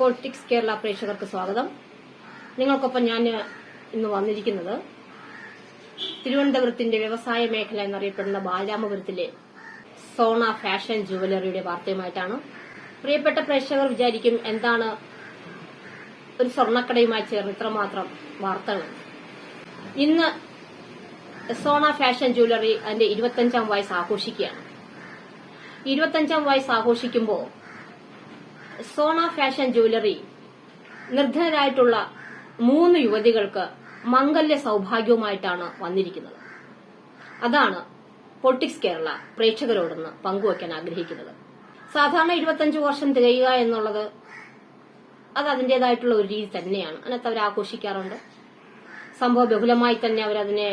Politics Kerala പ്രേക്ഷകർക്ക് സ്വാഗതം. നിങ്ങൾക്കൊപ്പം ഞാൻ ഇന്ന് വന്നിരിക്കുന്നത് തിരുവനന്തപുരത്തിന്റെ വ്യവസായ മേഖല എന്നറിയപ്പെടുന്ന ബാലരാമപുരത്തിലെ സോണ ഫാഷൻ ജുവലറിയുടെ വാർത്തയുമായിട്ടാണ്. പ്രിയപ്പെട്ട പ്രേക്ഷകർ വിചാരിക്കും എന്താണ് ഒരു സ്വർണക്കടയുമായി ചേർന്ന് ഇത്രമാത്രം വാർത്തകൾ. ഇന്ന് സോണ ഫാഷൻ ജുവലറി അതിന്റെ ഇരുപത്തഞ്ചാം വയസ്സ് ആഘോഷിക്കുകയാണ്. ഇരുപത്തഞ്ചാം വയസ്സ് ആഘോഷിക്കുമ്പോൾ സോണ ഫാഷൻ ജുവലറി നിർധനരായിട്ടുള്ള മൂന്ന് യുവതികൾക്ക് മംഗല്യ സൗഭാഗ്യവുമായിട്ടാണ് വന്നിരിക്കുന്നത്. അതാണ് പൊളിറ്റിക്സ് കേരള പ്രേക്ഷകരോടൊന്ന് പങ്കുവയ്ക്കാൻ ആഗ്രഹിക്കുന്നത്. സാധാരണ ഇരുപത്തഞ്ച് വർഷം തികയുക എന്നുള്ളത് അത് അതിന്റേതായിട്ടുള്ള ഒരു രീതി തന്നെയാണ്. അതിനകത്ത് അവർ ആഘോഷിക്കാറുണ്ട്. സംഭവ ബഹുലമായി തന്നെ അവരതിനെ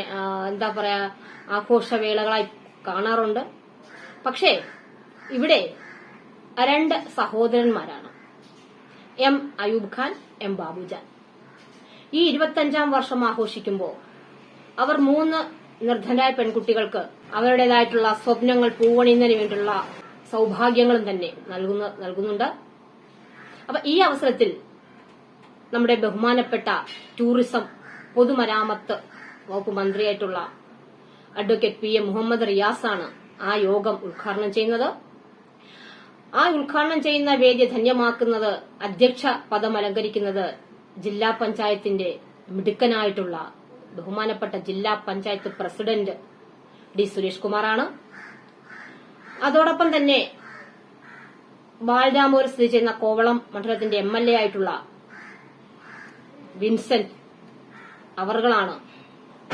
എന്താ പറയാ ആഘോഷവേളകളായി കാണാറുണ്ട്. പക്ഷേ ഇവിടെ രണ്ട് സഹോദരന്മാരാണ്. എം അയൂബ് ഖാൻ എം ബാബുജാൻ ഈ ഇരുപത്തഞ്ചാം വർഷം ആഘോഷിക്കുമ്പോൾ അവർ മൂന്ന് നിർദ്ധനായ പെൺകുട്ടികൾക്ക് അവരുടേതായിട്ടുള്ള സ്വപ്നങ്ങൾ പൂവണിയുന്നതിന് വേണ്ടിയുള്ള സൗഭാഗ്യങ്ങളും തന്നെ നൽകുന്ന നൽകുന്നുണ്ട്. അപ്പൊ ഈ അവസരത്തിൽ നമ്മുടെ ബഹുമാനപ്പെട്ട ടൂറിസം പൊതുമരാമത്ത് വകുപ്പ് മന്ത്രിയായിട്ടുള്ള അഡ്വക്കേറ്റ് പി എം മുഹമ്മദ് റിയാസാണ് ആ യോഗം ഉദ്ഘാടനം ചെയ്യുന്നത്. ആ ഉദ്ഘാടനം ചെയ്യുന്ന വേദി ധന്യമാക്കുന്നത് അധ്യക്ഷ പദം അലങ്കരിക്കുന്നത് ജില്ലാ പഞ്ചായത്തിന്റെ മിടുക്കനായിട്ടുള്ള ബഹുമാനപ്പെട്ട ജില്ലാ പഞ്ചായത്ത് പ്രസിഡന്റ് ഡി സുരേഷ് കുമാറാണ്. അതോടൊപ്പം തന്നെ ബാലരാമൂർ സ്ഥിതി ചെയ്യുന്ന കോവളം മണ്ഡലത്തിന്റെ എം എൽ എ ആയിട്ടുള്ള വിൻസെന്റ് അവർകളാണ്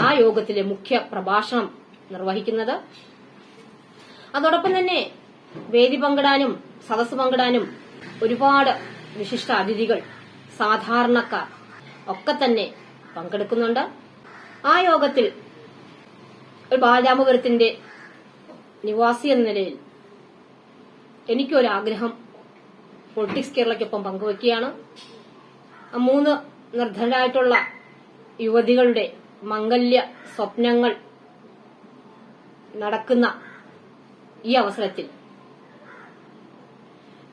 ആ യോഗത്തിലെ മുഖ്യ പ്രഭാഷണം നിർവഹിക്കുന്നത്. അതോടൊപ്പം തന്നെ വേദി പങ്കിടാനും സദസ്സ് പങ്കിടാനും ഒരുപാട് വിശിഷ്ട അതിഥികൾ സാധാരണക്കാർ ഒക്കെ തന്നെ പങ്കെടുക്കുന്നുണ്ട്. ആ യോഗത്തിൽ ഒരു ബാലരാമപുരത്തിന്റെ നിവാസി എന്ന നിലയിൽ എനിക്കൊരാഗ്രഹം പൊളിറ്റിക്സ് കേരളയ്ക്കൊപ്പം പങ്കുവെക്കുകയാണ്. മൂന്ന് നിർധനരായിട്ടുള്ള യുവതികളുടെ മംഗല്യ സ്വപ്നങ്ങൾ നടക്കുന്ന ഈ അവസരത്തിൽ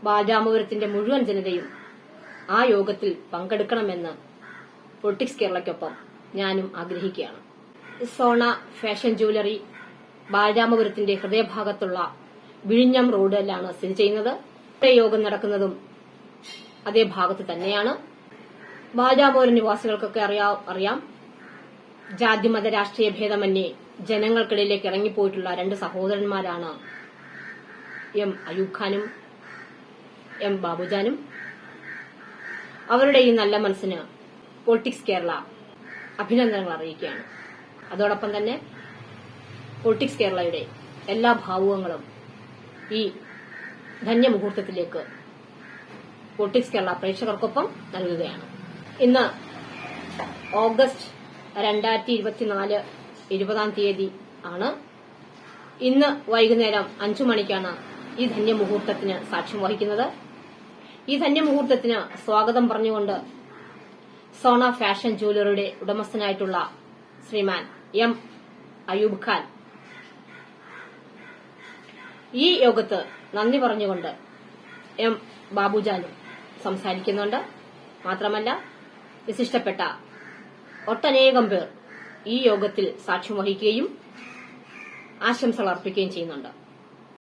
ബാലരാമപുരത്തിന്റെ മുഴുവൻ ജനതയും ആ യോഗത്തിൽ പങ്കെടുക്കണമെന്ന് പൊളിറ്റിക്സ് കേരളയ്ക്കൊപ്പം ഞാനും ആഗ്രഹിക്കുകയാണ്. സോണ ഫാഷൻ ജുവലറി ബാലരാമപുരത്തിന്റെ ഹൃദയഭാഗത്തുള്ള വിഴിഞ്ഞം റോഡിലാണ് സ്ഥിതി ചെയ്യുന്നത്. യോഗം നടക്കുന്നതും അതേ ഭാഗത്ത് തന്നെയാണ്. ബാലരാമപുരം നിവാസികൾക്കൊക്കെ അറിയാം അറിയാം. ജാതിമത രാഷ്ട്രീയ ഭേദമന്യേ ജനങ്ങൾക്കിടയിലേക്ക് ഇറങ്ങിപ്പോയിട്ടുള്ള രണ്ട് സഹോദരന്മാരാണ് എം അയൂബ് ഖാനും എം ബാബുജാനും. അവരുടെ ഈ നല്ല മനസ്സിന് പൊളിറ്റിക്സ് കേരള അഭിനന്ദനങ്ങൾ അറിയിക്കുകയാണ്. അതോടൊപ്പം തന്നെ പൊളിറ്റിക്സ് കേരളയുടെ എല്ലാ ഭാവുകങ്ങളും ഈ ധന്യമുഹൂർത്തത്തിലേക്ക് പൊളിറ്റിക്സ് കേരള പ്രേക്ഷകർക്കൊപ്പം നൽകുകയാണ്. ഇന്ന് ഓഗസ്റ്റ് രണ്ടായിരത്തി ഇരുപത്തിനാല് ഇരുപതാം തീയതി ആണ്. ഇന്ന് വൈകുന്നേരം അഞ്ചു മണിക്കാണ് ഈ ധന്യമുഹൂർത്തത്തിന് സാക്ഷ്യം വഹിക്കുന്നത്. ഈ ധന്യമുഹൂർത്തത്തിന് സ്വാഗതം പറഞ്ഞുകൊണ്ട് സോണ ഫാഷൻ ജുവലറിയുടെ ഉടമസ്ഥനായിട്ടുള്ള ശ്രീമാൻ എം. അയൂബ് ഖാൻ. ഈ യോഗത്ത് നന്ദി പറഞ്ഞുകൊണ്ട് എം. ബാബുജാനും സംസാരിക്കുന്നുണ്ട്. മാത്രമല്ല വിശിഷ്ടപ്പെട്ട ഒട്ടനേകം പേർ ഈ യോഗത്തിൽ സാക്ഷ്യം വഹിക്കുകയും ആശംസകൾ അർപ്പിക്കുകയും ചെയ്യുന്നുണ്ട്.